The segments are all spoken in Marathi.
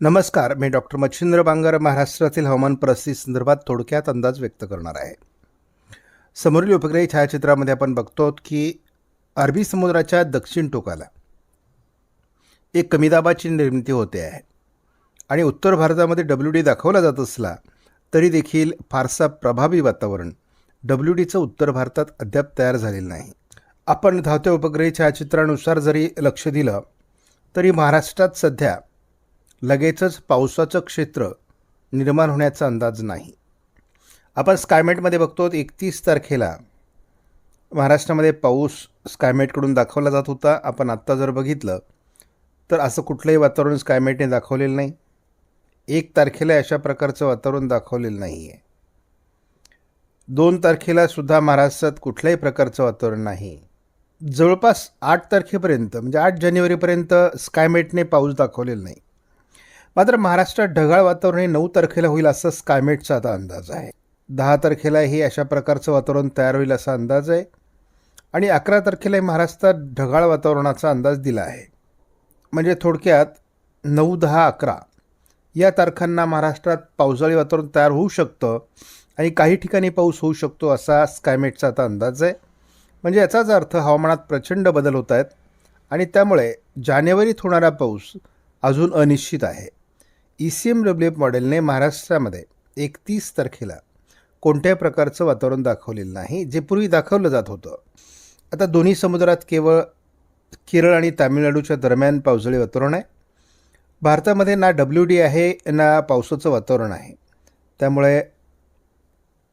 नमस्कार मी डॉक्टर मच्छिंद्र बांगर महाराष्ट्रातील हवामान परिस्थिती संदर्भात थोडक्यात अंदाज व्यक्त करणार आहे. समोरील उपग्रही छायाचित्रामध्ये आपण बघतो की अरबी समुद्राच्या दक्षिण टोकाला एक कमी दाबाची निर्मिती होते आहे आणि उत्तर भारतामध्ये डब्ल्यू डी दाखवला जात असला तरी देखील फारसा प्रभावी वातावरण डब्ल्यू डीचं उत्तर भारतात अद्याप तयार झालेलं नाही. आपण धावत्या उपग्रही छायाचित्रानुसार जरी लक्ष दिलं तरी महाराष्ट्रात सध्या लगेचच पावसाचं क्षेत्र निर्माण होण्याचा अंदाज नाही. आपण स्कायमेटमध्ये बघतो एकतीस तारखेला महाराष्ट्रामध्ये पाऊस स्कायमेटकडून दाखवला जात होता. आपण आत्ता जर बघितलं तर असं कुठलंही वातावरण स्कायमेटने दाखवलेलं नाही. एक तारखेला अशा प्रकारचं वातावरण दाखवलेलं नाही आहे दोन तारखेला सुद्धा महाराष्ट्रात कुठल्याही प्रकारचं वातावरण नाही. जवळपास आठ तारखेपर्यंत म्हणजे आठ जानेवारीपर्यंत स्कायमेटने पाऊस दाखवलेला नाही. मात्र महाराष्ट्रात ढगाळ वातावरण हे नऊ तारखेला होईल असं स्कायमेटचा आता अंदाज आहे. दहा तारखेलाही अशा प्रकारचं वातावरण तयार होईल असा अंदाज आहे. आणि अकरा तारखेलाही महाराष्ट्रात ढगाळ वातावरणाचा अंदाज दिला आहे. म्हणजे थोडक्यात नऊ दहा अकरा या तारखांना महाराष्ट्रात पावसाळी वातावरण तयार होऊ शकतं आणि काही ठिकाणी पाऊस होऊ शकतो असा स्कायमेटचा आता अंदाज आहे. म्हणजे याचाच अर्थ हवामानात प्रचंड बदल होत आहेत आणि त्यामुळे जानेवारीत होणारा पाऊस अजून अनिश्चित आहे. E C M W F मॉडेलने महाराष्ट्रामध्ये एकतीस तारखेला कोणत्याही प्रकारचं वातावरण दाखवलेलं नाही जे पूर्वी दाखवलं जात होतं. आता दोन्ही समुद्रात केवळ केरळ आणि तामिळनाडूच्या दरम्यान पावसाळी वातावरण आहे. भारतामध्ये ना डब्ल्यू डी आहे ना पावसाचं वातावरण आहे. त्यामुळे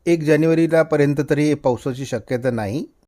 एक जानेवारीला पर्यंत तरी पावसाची शक्यता नाही.